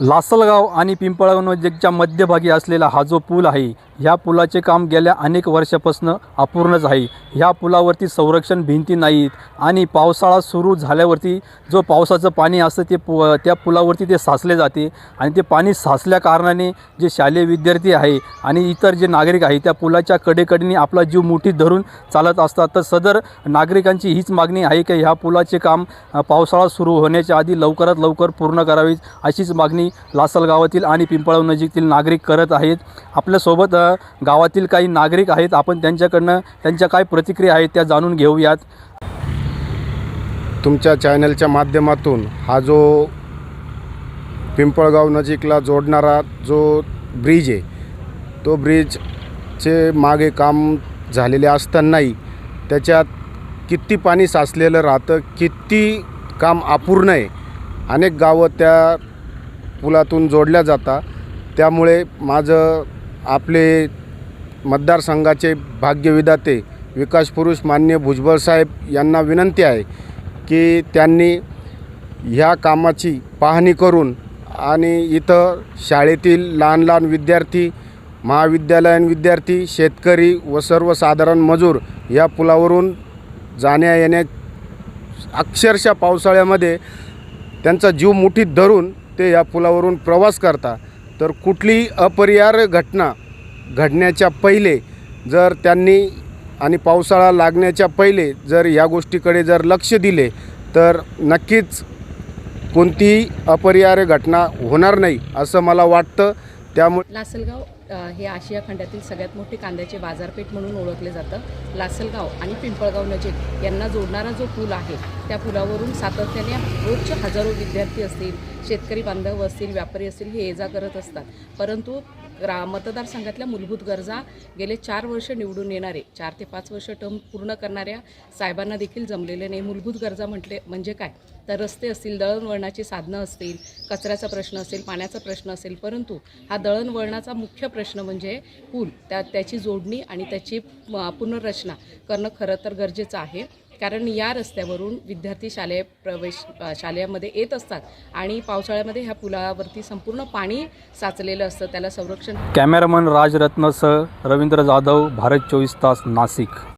लासलगाव आणि पिंपळगाव नजीकच्या मध्यभागी असलेला हा जो पूल आहे ह्या पुलाचे काम गेल्या अनेक वर्षापासून अपूर्णच आहे. ह्या पुलावरती संरक्षण भिंती नाहीत आणि पावसाळा सुरू झाल्यावरती जो पावसाचं पाणी असतं ते पु त्या पुलावरती ते साचले जाते आणि ते पाणी साचल्या कारणाने जे शालेय विद्यार्थी आहे आणि इतर जे नागरिक आहे त्या पुलाच्या कडेकडीने आपला जीव मुठीत धरून चालत असतात. तर सदर नागरिकांची हीच मागणी आहे की ह्या पुलाचे काम पावसाळा सुरू होण्याच्या आधी लवकरात लवकर पूर्ण करावी अशीच मागणी लासल गावातील आणि पिंपळाव नजीकतील नागरिक करत आहेत. आपल्यासोबत गावातील काही नागरिक आहेत आपण त्यांच्याकडनं त्यांच्या काय प्रतिक्रिया आहेत त्या जाणून घेऊयात. तुमच्या चॅनलच्या माध्यमातून हा जो पिंपळगाव नजीकला जोडणारा जो ब्रिज आहे तो ब्रिजचे मागे काम झालेले असतानाही त्याच्यात किती पाणी साचलेलं राहतं किती काम अपूर्ण आहे. अनेक गावं त्या पुलातून जोडल्या जातात. त्यामुळे माझं आपले मतदारसंघाचे भाग्यविधाते विकास पुरुष मान्य भुजबळ साहेब यांना विनंती आहे की त्यांनी ह्या कामाची पाहणी करून आणि इथं शाळेतील लहान लहान विद्यार्थी महाविद्यालयीन विद्यार्थी शेतकरी व सर्वसाधारण मजूर या पुलावरून जाण्या येण्या अक्षरशः पावसाळ्यामध्ये त्यांचा जीव मुठीत धरून ते या पुलावरून प्रवास करता. तर कुठली अपरिहार्य घटना घडण्याच्या पहिले जर त्यांनी आणि पावसाळा लागण्याच्या पहिले जर या गोष्टीकडे जर लक्ष दिले तर नक्कीच कोणतीही अपरिहार्य घटना होणार नाही असं मला वाटतं. त्यामुळे लासलगाव हे आशिया खंडातील सगळ्यात मोठे कांद्याचे बाजारपेठ म्हणून ओळखले जातं. लासलगाव आणि पिंपळगाव नजीक यांना जोडणारा जो पूल आहे त्या पुलावरून सातत्याने रोजचे हजारो विद्यार्थी असतील शेतकरी बांधव असतील व्यापारी असतील हे ये जा करत असतात. परंतु ग्रा मतदारसंघातल्या मूलभूत गरजा गेले चार वर्ष निवडून येणारे चार ते पाच वर्ष टर्म पूर्ण करणाऱ्या साहेबांना देखील जमलेले नाही. मूलभूत गरजा म्हटले म्हणजे काय? तर रस्ते असतील दळणवळणाची साधनं असतील कचऱ्याचा प्रश्न असेल पाण्याचा प्रश्न असेल परंतु हा दळणवळणाचा मुख्य प्रश्न म्हणजे पूल. त्या त्याची जोडणी आणि त्याची पुनर्रचना करणं खरं तर गरजेचं आहे. कारण या रस्त्यावरून विद्यार्थी शालेय प्रवेश शालेमध्ये शालेयामध्ये येत असतात आणि पावसाळ्यामध्ये ह्या पुलावरती संपूर्ण पाणी साचलेलं असतं त्याला संरक्षण कॅमेरामन राजरत्नसह रवींद्र जाधव भारत चोवीस तास नाशिक.